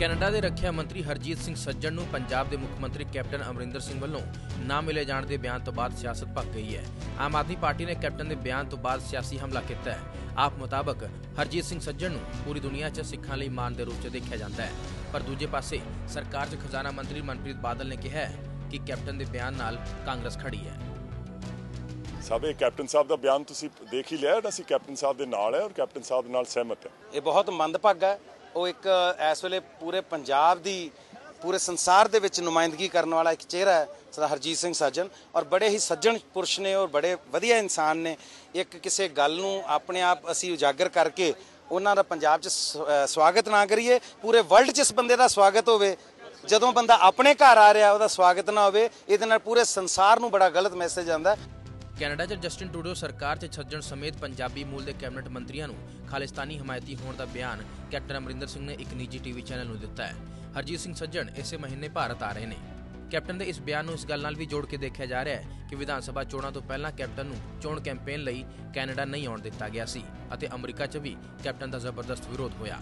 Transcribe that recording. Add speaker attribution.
Speaker 1: Canada ਦੇ ਰੱਖਿਆ ਮੰਤਰੀ ਹਰਜੀਤ ਸਿੰਘ ਸੱਜਣ ਨੂੰ ਪੰਜਾਬ ਦੇ ਮੁੱਖ ਮੰਤਰੀ ਕੈਪਟਨ ਅਮਰਿੰਦਰ ਸਿੰਘ ਵੱਲੋਂ ਨਾ ਮਿਲੇ ਜਾਣ ਦੇ ਬਿਆਨ ਤੋਂ ਬਾਅਦ ਸਿਆਸਤ ਭੱਗ ਗਈ ਹੈ। ਆਮ ਆਦਮੀ ਪਾਰਟੀ ਨੇ ਕੈਪਟਨ ਦੇ ਬਿਆਨ ਤੋਂ ਬਾਅਦ ਸਿਆਸੀ ਹਮਲਾ ਕੀਤਾ ਹੈ। ਆਪ ਮੁਤਾਬਕ ਹਰਜੀਤ ਸਿੰਘ ਸੱਜਣ ਨੂੰ ਪੂਰੀ ਦੁਨੀਆ 'ਚ ਸਿੱਖਾਂ ਲਈ ਮਾਨ ਦੇ ਰੂਪ 'ਚ ਦੇਖਿਆ ਜਾਂਦਾ ਹੈ। ਪਰ ਦੂਜੇ ਪਾਸੇ ਸਰਕਾਰ 'ਚ ਖਜ਼ਾਨਾ ਮੰਤਰੀ ਮਨਪ੍ਰੀਤ ਬਾਦਲ ਨੇ ਕਿਹਾ ਹੈ ਕਿ ਕੈਪਟਨ ਦੇ ਬਿਆਨ ਨਾਲ ਕਾਂਗਰਸ ਖੜੀ ਹੈ।
Speaker 2: ਸਾਬੇ ਕੈਪਟਨ ਸਾਹਿਬ ਦਾ ਬਿਆਨ ਤੁਸੀਂ ਦੇਖ ਹੀ ਲਿਆ ਅਸੀਂ ਕੈਪਟਨ ਸਾਹਿਬ ਦੇ ਨਾਲ ਹੈ ਔਰ ਕੈਪਟਨ ਸਾਹਿਬ ਦੇ ਨਾਲ ਸਹਿਮਤ ਹੈ।
Speaker 3: ਇਹ ਬਹੁਤ ਮੰਦਭਾਗਾ ਹੈ। ਉਹ ਇੱਕ, ਇਸ ਵੇਲੇ ਪੂਰੇ ਪੰਜਾਬ ਦੀ, ਪੂਰੇ ਸੰਸਾਰ ਦੇ ਵਿੱਚ ਨੁਮਾਇੰਦਗੀ ਕਰਨ ਵਾਲਾ ਇੱਕ ਚਿਹਰਾ ਹੈ ਸਰਦਾਰ ਹਰਜੀਤ ਸਿੰਘ ਸਾਜਨ ਔਰ ਬੜੇ ਹੀ ਸੱਜਣ ਪੁਰਸ਼ ਨੇ ਔਰ ਬੜੇ ਵਧੀਆ ਇਨਸਾਨ ਨੇ। ਇੱਕ ਕਿਸੇ ਗੱਲ ਨੂੰ ਆਪਣੇ ਆਪ ਅਸੀਂ ਉਜਾਗਰ ਕਰਕੇ ਉਹਨਾਂ ਦਾ ਪੰਜਾਬ 'ਚ ਸ- ਅਹ ਸਵਾਗਤ ਨਾ ਕਰੀਏ। ਪੂਰੇ ਵਰਲਡ 'ਚ ਇਸ ਬੰਦੇ ਦਾ ਸਵਾਗਤ ਹੋਵੇ। ਜਦੋਂ ਬੰਦਾ ਆਪਣੇ ਘਰ ਆ ਰਿਹਾ, ਉਹਦਾ ਸਵਾਗਤ ਨਾ ਹੋਵੇ। ਇਹਦੇ ਨਾਲ ਪੂਰੇ ਸੰਸਾਰ ਨੂੰ ਬੜਾ ਗਲਤ ਮੈਸੇਜ ਆਉਂਦਾ।
Speaker 1: ਕੈਨੇਡਾ 'ਚ ਜਸਟਿਨ ਟਰੂਡੋ ਸਰਕਾਰ 'ਚ ਸੱਜਣ ਸਮੇਤ ਪੰਜਾਬੀ ਮੂਲ ਦੇ ਕੈਬਨਿਟ ਮੰਤਰੀਆਂ ਨੂੰ ਖਾਲਿਸਤਾਨੀ ਹਮਾਇਤੀ ਹੋਣ ਦਾ ਬਿਆਨ ਕੈਪਟਨ ਅਮਰਿੰਦਰ ਸਿੰਘ ਨੇ ਇੱਕ ਨਿੱਜੀ ਟੀਵੀ ਚੈਨਲ ਨੂੰ ਦਿੱਤਾ ਹੈ। ਹਰਜੀਤ ਸਿੰਘ ਸੱਜਣ ਇਸੇ ਮਹੀਨੇ ਭਾਰਤ ਆ ਰਹੇ ਨੇ। ਕੈਪਟਨ ਦੇ ਇਸ ਬਿਆਨ ਨੂੰ ਇਸ ਗੱਲ ਨਾਲ ਵੀ ਜੋੜ ਕੇ ਦੇਖਿਆ ਜਾ ਰਿਹਾ ਹੈ ਕਿ ਵਿਧਾਨ ਸਭਾ ਚੋਣਾਂ ਤੋਂ ਪਹਿਲਾਂ ਕੈਪਟਨ ਨੂੰ ਚੋਣ ਕੈਂਪੇਨ ਲਈ ਕੈਨੇਡਾ ਨਹੀਂ ਆਉਣ ਦਿੱਤਾ ਗਿਆ ਸੀ ਅਤੇ ਅਮਰੀਕਾ 'ਚ ਵੀ ਕੈਪਟਨ ਦਾ ਜ਼ਬਰਦਸਤ ਵਿਰੋਧ ਹੋਇਆ।